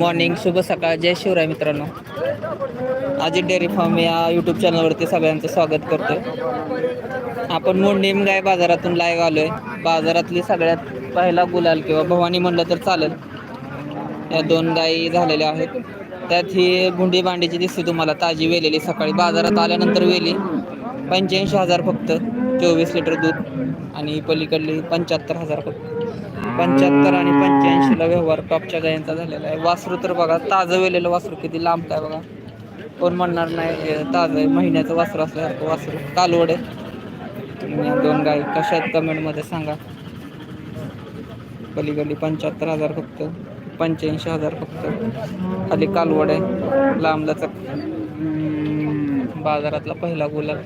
Morning शुभ सकाळ जय शिवराय मित्रांनो. अजित डेअरी फार्म या यूट्यूब चॅनलवरती सगळ्यांचं स्वागत करतोय. आपण मोडणीम गाय बाजारातून लाईव्ह आलोय. बाजारातली सगळ्यात पहिला गुलाल किंवा भवानी म्हणलं तर चालेल. या दोन गायी झालेल्या आहेत. त्यात ही गुंडी बांडीची दिसते तुम्हाला ताजी वेलेली सकाळी. बाजारात आल्यानंतर वेली पंच्याऐंशी हजार फक्त चोवीस लिटर दूध आणि पलीकडली पंच्याहत्तर हजार फक्त. पंच्याहत्तर आणि पंच्याऐंशीला व्यवहार टॉपच्या गायांचा झालेला आहे. वासरू तर बघा ताजं वेलेलं वासरू किती लांब काय बघा. कोण म्हणणार नाही ताजं आहे महिन्याचं वासरू असल्यासारखं वासरू. कालवड आहे. दोन गाई कशा आहेत कमेंटमध्ये सांगा. पलीकडली पंच्याहत्तर हजार फक्त पंच्याऐंशी हजार फक्त. खाली कालवड आहे लांब बाजारातला पहिला गुलाब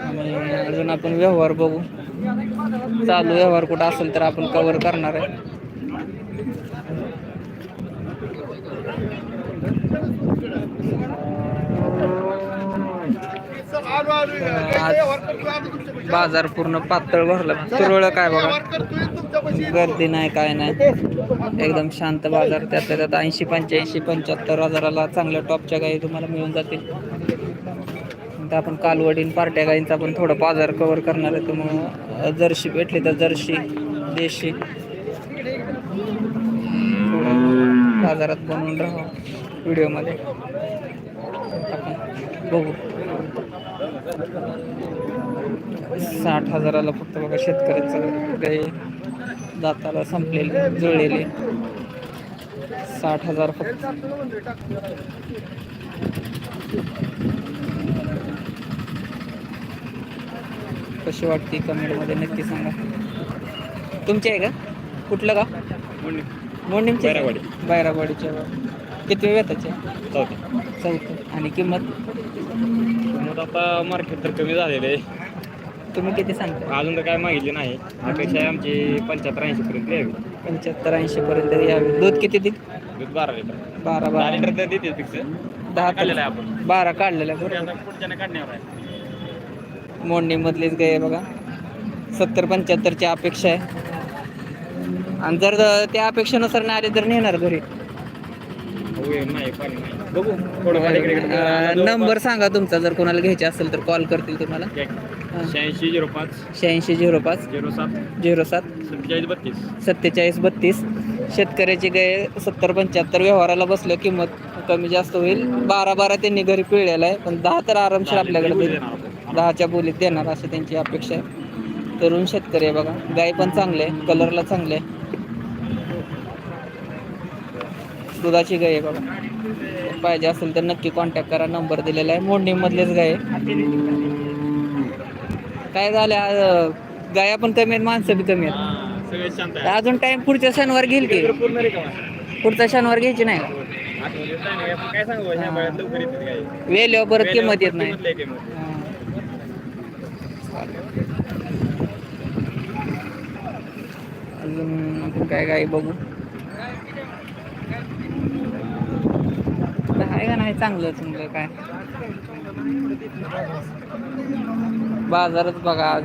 आणि अजून आपण व्यवहार बघू. चालू व्यवहार कुठं असेल तर आपण कव्हर करणार आहे. आज बाजार पूर्ण पातळ भरला. तुरळ काय बघा. गर्दी नाही काय नाही. एकदम शांत बाजार. त्यातल्या त्यात ऐंशी पंच्याऐंशी पंच्याहत्तर हजाराला चांगल्या टॉपच्या गाई तुम्हाला मिळून जातील. तर आपण कालवडीन पार्ट्या गाईंचा पण थोडं बाजार कवर करणार आहे मग जर्शी भेटली तर जर्शी देशी. थोडं बाजारात बनवून राहा व्हिडिओमध्ये. बघू. साठ हजाराला फक्त बघा शेतकऱ्याचं काही दाताला संपलेले जुळलेले. साठ हजार फक्त. कशी वाटते कमेंटमध्ये नक्की सांगा. तुमचे आहे का? कुठलं का? मोर्निंगचे बैरागवाडी. बैरागवाडीचे किती वेळ त्याचे चौथी. चौथं. आणि किंमत? मग आता मार्केट तर कमी झालेलं आहे. तुम्ही किती सांगता? अजून तर काय मागितले नाही. अपेक्षा आहे आमची पंच्याहत्तर ऐंशी पर्यंत यावी. पंच्याहत्तर ऐंशी पर्यंत यावे. दूध किती देईल दूध बारा लिटर. बारा बारा. लिटर तर देते फिक्स दहा काढलेलं आहे आपण. बारा काढलेला आहे. बरोबर आता पुढच्याने काढण्यावर आहे. मोडणीमधलीच गाय आहे बघा. सत्तर पंच्याहत्तरची अपेक्षा आहे. आणि जर त्या अपेक्षेनुसार नाही आले तर नेणार घरी. बघू थोडं नंबर सांगा तुमचा जर कोणाला घ्यायचे असेल तर कॉल करतील तुम्हाला. शहाऐंशी झिरो पाच. शहाऐंशी झिरो पाच. झिरो सात. झिरो सात. सत्तेचाळीस बत्तीस. सत्तेचाळीस बत्तीस. शेतकऱ्याची गाय सत्तर पंच्याहत्तर व्यवहाराला बसलं किंमत कमी जास्त होईल. बारा बारा त्यांनी घरी पिळलेला आहे पण दहा तर आरामशीर आपल्याकडे दहाच्या बोलीत देणार अशी त्यांची अपेक्षा आहे. तरुण शेतकरी आहे बघा. गाय पण चांगले आहे. कलरला चांगले आहे. दुधाची गाय आहे बघा. पाहिजे असेल तर नक्की कॉन्टॅक्ट करा. नंबर दिलेला आहे. मोडणीमधलेच गाय. काय झालं? गाया पण कमी आहेत माणसं बी कमी आहेत. अजून टाइम पुढच्या शनिवार घेईल की? पुढचा शनिवार घ्यायची नाही वेल्यावर परत किंमत येत नाही किंमत लय किंमत. हा. अजून आपण काय काय बघू? आहे का नाही चांगलं चांगलं काय? बाजारच बघा आज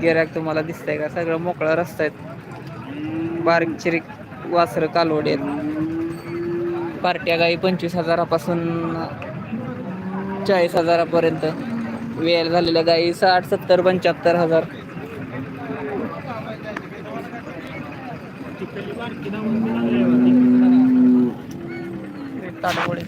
गिराक तुम्हाला दिसतंय का? सगळं मोकळा रस्ता आहेत. बारीक चिरीक वासरं कालवडे आहेत. पार्ट्या गाई पंचवीस हजारापासून चाळीस हजारापर्यंत. वेळ झालेल्या गाई साठ सत्तर पंच्याहत्तर हजार. ताटवडे